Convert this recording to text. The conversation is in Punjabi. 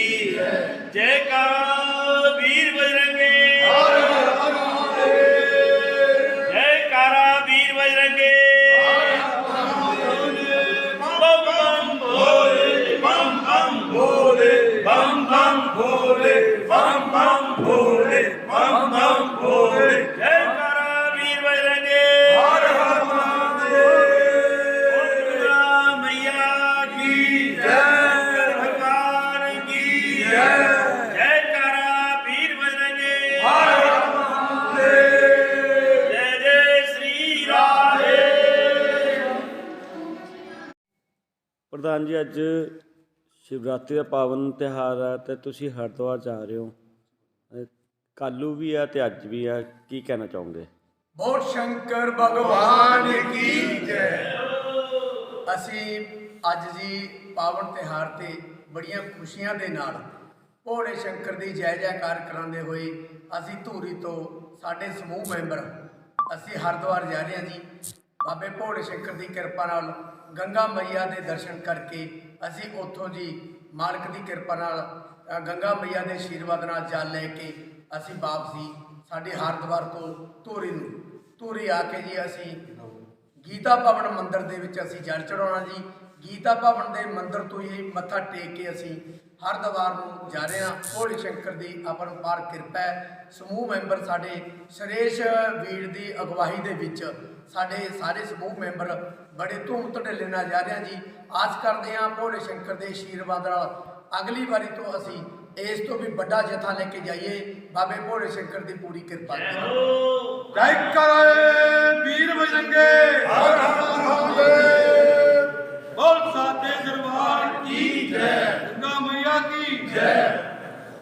ਜੈ ਜੈਕਾਰ ਪ੍ਰਧਾਨ ਜੀ, ਅੱਜ ਸ਼ਿਵਰਾਤਰੀ ਦਾ ਪਾਵਨ ਤਿਹਾਰ ਹੈ ਤੇ ਤੁਸੀਂ ਹਰਿਦੁਆਰ ਜਾ ਰਹੇ ਹੋ। ਕੱਲੂ ਵੀ ਆ ਤੇ ਅੱਜ ਵੀ ਆ ਕੀ ਕਹਿਣਾ ਚਾਹੋਗੇ? ਬਹੁਤ ਸ਼ੰਕਰ ਭਗਵਾਨ ਕੀ ਜੈ। ਅਸੀਂ ਅੱਜ ਜੀ ਪਾਵਨ ਤਿਹਾਰ ਤੇ ਬੜੀਆਂ ਖੁਸ਼ੀਆਂ ਦੇ ਨਾਲ ਭੋਲੇ ਸ਼ੰਕਰ ਦੀ ਜੈ ਜੈਕਾਰ ਕਰਾਉਂਦੇ ਹੋਏ ਅਸੀਂ ਧੂਰੀ ਤੋਂ ਸਾਡੇ ਸਮੂਹ ਮੈਂਬਰ ਅਸੀਂ ਹਰਿਦੁਆਰ ਜਾ ਰਹੇ ਹਾਂ ਜੀ। ਬਾਬੇ ਭੋਲੇ ਸ਼ੰਕਰ ਦੀ ਕਿਰਪਾ ਨਾਲ ਗੰਗਾ ਮਈਆ ਦੇ ਦਰਸ਼ਨ ਕਰਕੇ ਅਸੀਂ ਉੱਥੋਂ ਜੀ ਮਾਲਕ ਦੀ ਕਿਰਪਾ ਨਾਲ ਗੰਗਾ ਮਈਆ ਦੇ ਆਸ਼ੀਰਵਾਦ ਨਾਲ ਜਲ ਲੈ ਕੇ ਅਸੀਂ ਵਾਪਸੀ ਸਾਡੇ ਹਰਿਦੁਆਰ ਤੋਂ ਧੂਰੀ ਨੂੰ। ਧੂਰੀ ਆ ਕੇ ਜੀ ਅਸੀਂ ਗੀਤਾ ਭਵਨ ਮੰਦਿਰ ਦੇ ਵਿੱਚ ਅਸੀਂ ਜਲ ਚੜਾਉਣਾ ਜੀ। ਗੀਤਾ ਭਵਨ ਦੇ ਮੰਦਿਰ ਤੋਂ ਹੀ ਮੱਥਾ ਟੇਕ ਕੇ ਅਸੀਂ ਹਰਿਦੁਆਰ ਨੂੰ ਜਾ ਰਹੇ ਹਾਂ। ਭੋਲੇ ਸ਼ੰਕਰ ਦੀ ਅਪਰੰਪਾਰ ਕਿਰਪਾ ਸਮੂਹ ਮੈਂਬਰ ਸਾਡੇ ਸ਼ਰੇਸ਼ ਵੀਰ ਦੀ ਅਗਵਾਈ ਦੇ ਵਿੱਚ ਸਾਡੇ ਸਾਰੇ ਸਮੂਹ ਮੈਂਬਰ ਬੜੇ ਧੂਮ ਧੜੇਲੇ ਨਾਲ ਜਾ ਰਹੇ ਹਾਂ ਜੀ। ਆਸ ਕਰਦੇ ਹਾਂ ਭੋਲੇ ਸ਼ੰਕਰ ਦੇ ਆਸ਼ੀਰਵਾਦ ਨਾਲ ਅਗਲੀ ਵਾਰੀ ਤੋਂ ਅਸੀਂ ਇਸ ਤੋਂ ਵੀ ਵੱਡਾ ਜਥਾ ਲੈ ਕੇ ਜਾਈਏ। ਬਾਬੇ ਭੋਲੇ ਸ਼ੰਕਰ ਦੀ ਪੂਰੀ ਕਿਰਪਾ ਕਰੇ ਜੈ ਕਰੇ ਵੀਰ ਬਜਰੰਗੇ Yeah.